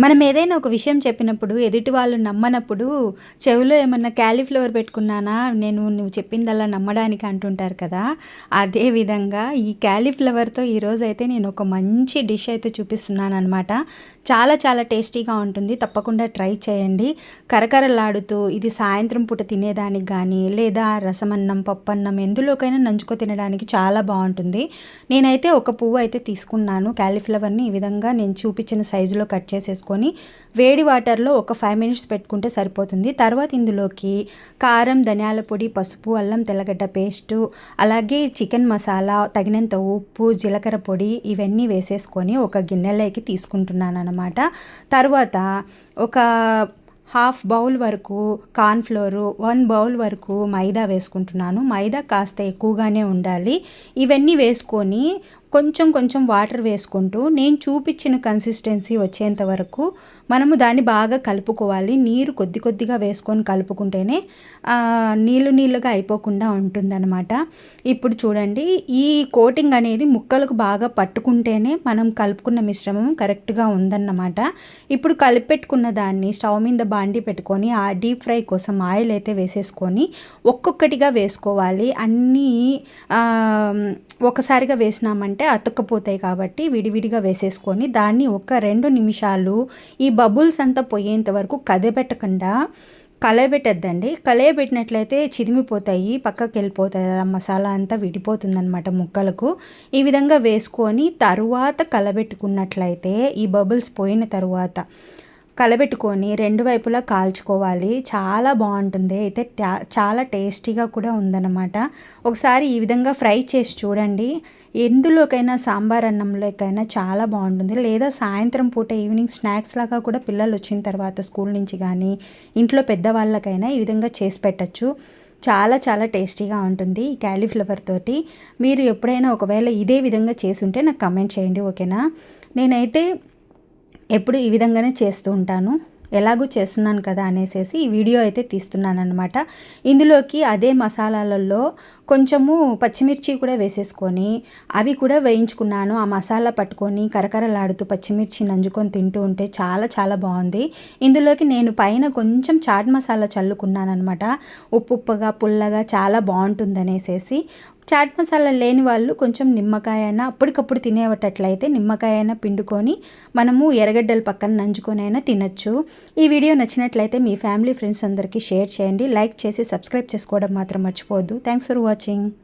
మనం ఏదైనా ఒక విషయం చెప్పినప్పుడు ఎదుటి వాళ్ళు నమ్మనప్పుడు చెవిలో ఏమన్నా క్యాలీఫ్లవర్ పెట్టుకున్నానా నేను నువ్వు చెప్పిందల్లా నమ్మడానికి అంటుంటారు కదా. అదే విధంగా ఈ క్యాలీఫ్లవర్తో ఈరోజైతే నేను ఒక మంచి డిష్ అయితే చూపిస్తున్నాను అనమాట చాలా చాలా టేస్టీగా ఉంటుంది. తప్పకుండా ట్రై చేయండి. కరకరలాడుతూ ఇది సాయంత్రం పూట తినేదానికి కానీ లేదా రసమన్నం పప్పన్నం ఎందులోకైనా నంచుకో తినడానికి చాలా బాగుంటుంది. నేనైతే ఒక పువ్వు అయితే తీసుకున్నాను. క్యాలీఫ్లవర్ని ఈ విధంగా నేను చూపించిన సైజులో కట్ చేసేసుకొని వేడి వాటర్లో ఒక ఫైవ్ మినిట్స్ పెట్టుకుంటే సరిపోతుంది. తర్వాత ఇందులోకి కారం ధనియాల పొడి పసుపు అల్లం తెల్లగడ్డ పేస్టు అలాగే చికెన్ మసాలా తగినంత ఉప్పు జీలకర్ర పొడి ఇవన్నీ వేసేసుకొని ఒక గిన్నెలోకి తీసుకుంటున్నాను అనమాట తర్వాత ఒక హాఫ్ బౌల్ వరకు కార్న్ఫ్లోరు వన్ బౌల్ వరకు మైదా వేసుకుంటున్నాను. మైదా కాస్త ఎక్కువగానే ఉండాలి. ఇవన్నీ వేసుకొని కొంచెం కొంచెం వాటర్ వేసుకుంటూ నేను చూపించిన కన్సిస్టెన్సీ వచ్చేంత వరకు మనము దాన్ని బాగా కలుపుకోవాలి. నీరు కొద్ది కొద్దిగా వేసుకొని కలుపుకుంటేనే నీళ్ళు నీళ్ళుగా అయిపోకుండా ఉంటుందన్నమాట. ఇప్పుడు చూడండి ఈ కోటింగ్ అనేది ముక్కలకు బాగా పట్టుకుంటేనే మనం కలుపుకున్న మిశ్రమం కరెక్ట్గా ఉందన్నమాట. ఇప్పుడు కలిపెట్టుకున్న దాన్ని స్టవ్ మీద బాండి పెట్టుకొని ఆ డీప్ ఫ్రై కోసం ఆయిల్ అయితే వేసేసుకొని ఒక్కొక్కటిగా వేసుకోవాలి. అన్నీ ఒకసారిగా వేసినామంటే అంటే అతుక్కపోతాయి కాబట్టి విడివిడిగా వేసేసుకొని దాన్ని ఒక రెండు నిమిషాలు ఈ బబుల్స్ అంతా పోయేంత వరకు కదబెట్టకుండా కలయబెట్టద్దండి. కలయబెట్టినట్లయితే చిదిమిపోతాయి పక్కకి వెళ్ళిపోతాయి ఆ మసాలా అంతా విడిపోతుందనమాట ముక్కలకు. ఈ విధంగా వేసుకొని తరువాత కలబెట్టుకున్నట్లయితే ఈ బబుల్స్ పోయిన తరువాత కలబెట్టుకొని రెండు వైపులా కాల్చుకోవాలి. చాలా బాగుంటుంది. అయితే చాలా టేస్టీగా కూడా ఉందన్నమాట. ఒకసారి ఈ విధంగా ఫ్రై చేసి చూడండి. ఎందులోకైనా సాంబార్ అన్నంలోకైనా చాలా బాగుంటుంది. లేదా సాయంత్రం పూట ఈవినింగ్ స్నాక్స్ లాగా కూడా పిల్లలు వచ్చిన తర్వాత స్కూల్ నుంచి కానీ ఇంట్లో పెద్దవాళ్ళకైనా ఈ విధంగా చేసి పెట్టచ్చు. చాలా చాలా టేస్టీగా ఉంటుంది ఈ క్యాలీఫ్లవర్ తోటి. మీరు ఎప్పుడైనా ఒకవేళ ఇదే విధంగా చేసుంటే నాకు కమెంట్ చేయండి ఓకేనా? నేనైతే ఎప్పుడు ఈ విధంగానే చేస్తూ ఉంటాను. ఎలాగూ చేస్తున్నాను కదా అనేసి ఈ వీడియో అయితే తీస్తున్నాను అనమాట ఇందులోకి అదే మసాలాలలో కొంచెము పచ్చిమిర్చి కూడా వేసేసుకొని అవి కూడా వేయించుకున్నాను. ఆ మసాలా పట్టుకొని కరకరలాడుతూ పచ్చిమిర్చి నంజుకొని తింటూ ఉంటే చాలా చాలా బాగుంది. ఇందులోకి నేను పైన కొంచెం చాట్ మసాలా చల్లుకున్నాను అనమాట ఉప్పు ఉప్పుగా పుల్లగా చాలా బాగుంటుంది అనేసి చాట్ మసాలా లేని వాళ్ళు కొంచెం నిమ్మకాయ అయినా అప్పటికప్పుడు తినేవటట్లయితే నిమ్మకాయ అయినా పిండుకొని మనము ఎర్రగడ్డల పక్కన నంచుకొని అయినా తినచ్చు. ఈ వీడియో నచ్చినట్లయితే మీ ఫ్యామిలీ ఫ్రెండ్స్ అందరికీ షేర్ చేయండి. లైక్ చేసి సబ్స్క్రైబ్ చేసుకోవడం మాత్రం మర్చిపోవద్దు. Thanks for watching watching.